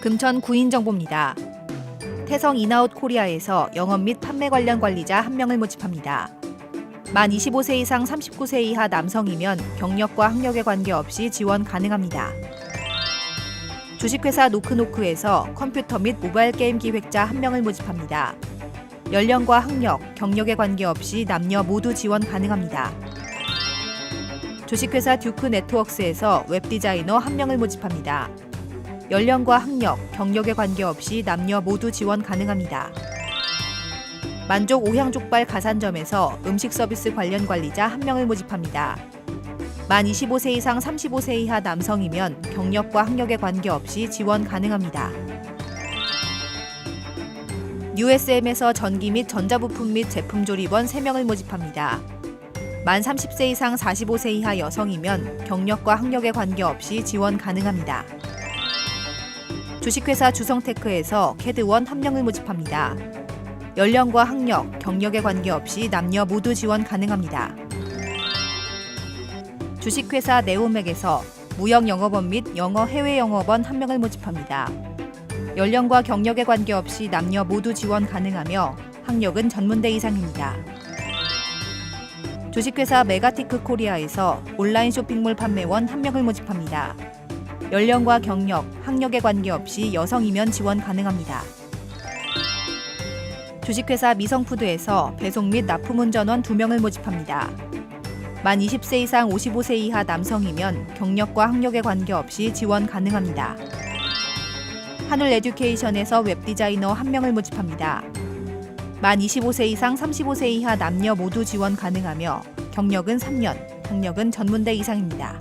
금천 구인 정보입니다. 태성 인아웃 코리아에서 영업 및 판매 관련 관리자 한 명을 모집합니다. 만 25세 이상 39세 이하 남성이면 경력과 학력에 관계없이 지원 가능합니다. 주식회사 노크노크에서 컴퓨터 및 모바일 게임 기획자 한 명을 모집합니다. 연령과 학력, 경력에 관계없이 남녀 모두 지원 가능합니다. 주식회사 듀크 네트워크스에서 웹 디자이너 한 명을 모집합니다. 연령과 학력, 경력에 관계없이 남녀 모두 지원 가능합니다. 만족 오향족발 가산점에서 음식 서비스 관련 관리자 한 명을 모집합니다. 만 25세 이상 35세 이하 남성이면 경력과 학력에 관계없이 지원 가능합니다. USM에서 전기 및 전자부품 및 제품 조립원 3명을 모집합니다. 만 30세 이상 45세 이하 여성이면 경력과 학력에 관계없이 지원 가능합니다. 주식회사 주성테크에서 캐드원 한 명을 모집합니다. 연령과 학력, 경력에 관계없이 남녀 모두 지원 가능합니다. 주식회사 네오맥에서 무역 영업원 및 영어 해외 영업원 한 명을 모집합니다. 연령과 경력에 관계없이 남녀 모두 지원 가능하며 학력은 전문대 이상입니다. 주식회사 메가티크 코리아에서 온라인 쇼핑몰 판매원 한 명을 모집합니다. 연령과 경력, 학력에 관계없이 여성이면 지원 가능합니다. 주식회사 미성푸드에서 배송 및 납품 운전원 2명을 모집합니다. 만 20세 이상 55세 이하 남성이면 경력과 학력에 관계없이 지원 가능합니다. 하늘 에듀케이션에서 웹 디자이너 1명을 모집합니다. 만 25세 이상 35세 이하 남녀 모두 지원 가능하며 경력은 3년, 학력은 전문대 이상입니다.